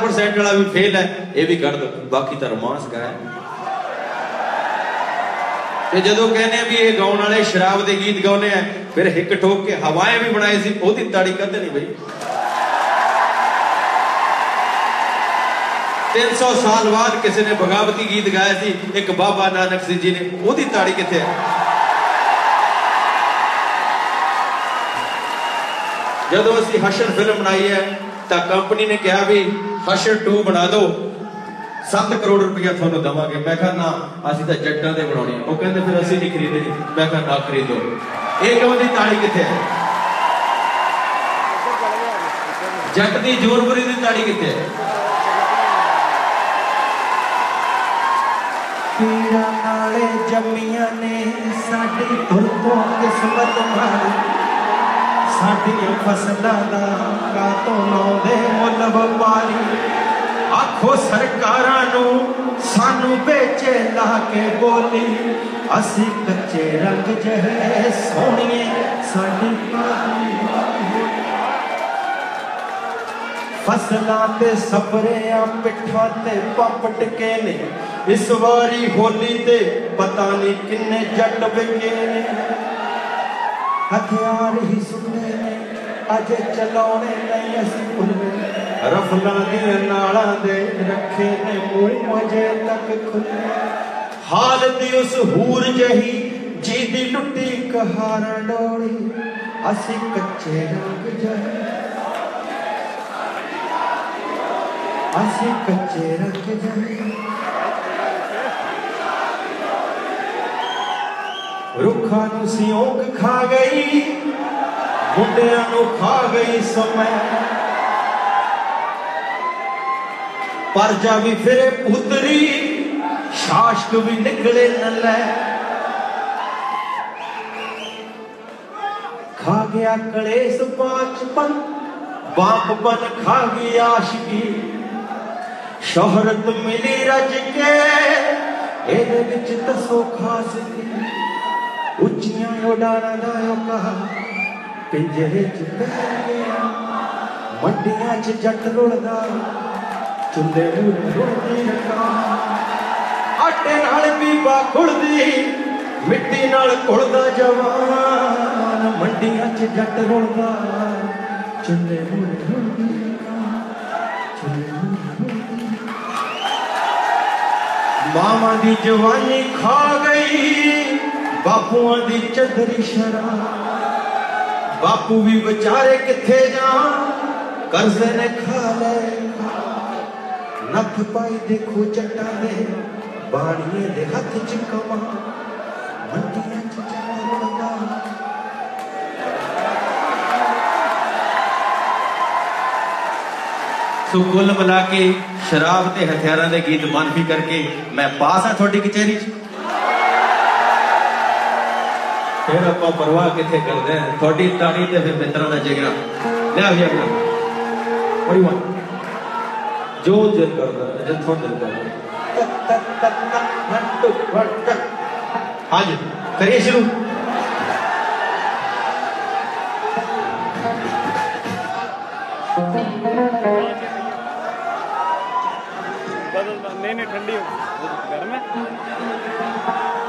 50% ਵਾਲਾ ਵੀ ਫੇਲ ਹੈ, ਇਹ ਵੀ ਕੱਢ ਦੋ। ਬਾਕੀ ਤਾਂ ਰੋਮਾਂਸ ਗਾਇਆ ਤੇ ਜਦੋਂ ਕਹਿੰਦੇ ਵੀ ਇਹ ਗਾਉਣ ਵਾਲੇ ਸ਼ਰਾਬ ਦੇ ਗੀਤ ਗਾਉਂਦੇ ਆ, ਫਿਰ ਹਿੱਕ ਠੋਕ ਕੇ ਹਵਾਏ ਵੀ ਬਣਾਏ ਸੀ, ਉਹਦੀ ਤਾੜੀ ਕਦੇ ਨਹੀਂ ਬਈ 300 ਸਾਲ ਬਾਅਦ ਕਿਸੇ ਨੇ ਬਗਾਵਤੀ ਗੀਤ ਗਾਇਆ ਸੀ, ਇੱਕ ਬਾਬਾ ਨਾਨਕ ਸਿੰਘ ਜੀ ਨੇ, ਉਹਦੀ ਤਾੜੀ ਕਿੱਥੇ ਹੈ? ਜਦੋਂ ਅਸੀਂ ਹਸ਼ਰ ਫਿਲਮ ਬਣਾਈ ਹੈ ਤਾਂ ਕੰਪਨੀ ਨੇ ਕਿਹਾ ਵੀ ਹਸ਼ਰ 2 ਬਣਾ ਦਿਓ। 7 ਕਰੋੜ ਰੁਪਇਆ ਤੁਹਾਨੂੰ ਦਵਾਂਗੇ। ਮੈਂ ਕਿਹਾ, ਨਾ, ਅਸੀਂ ਤਾਂ ਜੱਟਾਂ ਦੇ ਬਣਾਉਣੀ ਉਹ ਕਹਿੰਦੇ, ਫਿਰ ਅਸੀਂ ਨਹੀਂ ਖਰੀਦਣੀ। ਮੈਂ ਕਿਹਾ, ਨਾ ਖਰੀਦੋ। ਇਹ ਕਿਉਂ ਦੀ ਤਾੜੀ ਕਿੱਥੇ ਹੈ? ਜੱਟ ਦੀ ਜੋਰਬਰੀ ਦੀ ਤਾੜੀ ਕਿੱਥੇ ਹੈ? ਪੀੜਾ ਨਾਲੇ ਜੰਮੀਆਂ ਨੇ, ਸਾਡੀ ਧੁਰ ਤੋਂ ਕਿਸਮਤ ਮਾਰੀ। ਸਾਡੀਆਂ ਫਸਲਾਂ ਦਾ ਕਾਤੋਂ ਲਾਉਂਦੇ ਮੁੱਲ ਵਪਾਰੀ। ਆਖੋ ਸਰਕਾਰਾਂ ਨੂੰ ਸਾਨੂੰ ਵੇਚੇ ਲਾ ਕੇ ਬੋਲੀ। ਅਸੀਂ ਕੱਚੇ ਰੰਗ ਜਿਹੇ ਸੋਹਣੀਏ, ਸਾਡੀ ਪਾਲੀ ਫਸਲਾਂ ਤੇ ਸਪਰੇਆਂ ਪਿੱਠਾਂ ਤੇ ਪੰਪ ਟਕੇ ਨੇ। ਇਸ ਵਾਰੀ ਹੋਲੀ ਤੇ ਪਤਾ ਨਹੀਂ ਕਿੰਨੇ ਜੱਟ ਵਿਕੇ ਨੇ। ਹਥਿਆਰ ਹੀ ਸੁਣਦੇ ਨੇ, ਅਜੇ ਚਲਾਉਣੇ ਨਹੀਂ ਅਸੀਂ ਭੁੱਲੇ ਰਫਲਾਂ ਦੀਆਂ ਨਾਲਾਂ ਦੇ ਰੱਖੇ ਨੇ ਮੂੰਹ, ਅਜੇ ਤੱਕ ਖੁੱਲੇ ਹਾਲਤ ਉਸ ਹੂਰ ਜਹੀ, ਜਿਹਦੀ ਲੁੱਟੀ ਕਹਾਰਾਂ ਡੋਲੀ, ਅਸੀਂ ਕੱਚੇ ਰੰਗ ਜਹੇ। ਅਸੀਂ ਕੱਚੇ ਰੰਗ ਜਹੇ। ਰੁੱਖਾਂ ਨੂੰ ਸਿਉਂਕ ਖਾ ਗਈ ਮੁੰਡਿਆਂ ਨੂੰ ਖਾ ਗਈ ਸਮੈ। ਪਰਜਾ ਵੀ ਫਿਰੇ ਪੁੱਤਰੀ, ਸ਼ਾਸਕ ਵੀ ਨਿਕਲੇ ਨ ਖਾ ਗਿਆ ਕਲੇਸ਼ ਪਾਚਪਨ, ਬਾਪ ਬਨ ਖਾ ਗਈ ਆਸ਼ਕੀ। ਸ਼ੋਹਰਤ ਮਿਲੀ ਰਜ ਕੇ, ਇਹਦੇ ਵਿੱਚ ਤਸੋ ਖਾਸ ਕੀ। ਉੱਚੀਆਂ ਉਡਾਰਾਂ ਦਾ ਉਹ ਪਿੰਜਰੇ ਚ ਬਹਿ ਗਿਆ। ਮੰਡੀਆਂ ਚ ਜੱਟ ਰੁਲਦਾ ਚੁੰਦੇ ਮੂਰੇ ਰੁਲਦੀ ਰਕਾ ਆਟੇ ਨਾਲ ਬੀਬਾ ਖੁਲਦੀ, ਮਿੱਟੀ ਨਾਲ ਘੁਲਦਾ ਜਵਾਨ। ਮੰਡੀਆਂ ਚ ਜੱਟ ਰੁਲਦਾ ਚੁੰਦੇ ਮੂਰੇ ਰੁਲਦੀ ਰਕਾ ਚੁੰਦੇ ਮੂਰੇ ਮਾਵਾਂ ਦੀ ਜਵਾਨੀ ਖਾ ਗਈ। ਬਾਪੂਆਂ ਦੀ ਚੰਦਰੀ ਸ਼ਰਾ ਬਾਪੂ ਵੀ ਵਿਚਾਰੇ ਕਿੱਥੇ ਜਾਣ? ਕਰਜ਼ੇ ਨੇ ਖਾ ਲੈ ਨੱਥ ਪਾਈ ਦੇਖੋ ਜੱਟਾਂ ਦੇ ਬਾਣੀਏ ਦੇ ਹੱਥ ਚ ਕਮਾ। ਮੰਡੀਆਂ ਚ ਜਮਾ ਸੋ ਕੁੱਲ ਮਿਲਾ ਕੇ ਸ਼ਰਾਬ ਤੇ ਹਥਿਆਰਾਂ ਦੇ ਗੀਤ ਮਨਫੀ ਕਰਕੇ ਮੈਂ ਪਾਸ ਆ ਤੁਹਾਡੀ ਕਚਹਿਰੀ 'ਚ। پھر آپ پرواہ کتنے کرتے ہیں تھوڑی تاڑی تے پھر مترا کا لیا بھی اگلا کوئی مان جو دل کرتا ہے جتوں دل کرتا ہے ہاں جی کریے شروع نہیں نہیں ٹھنڈی ہو گرم ہے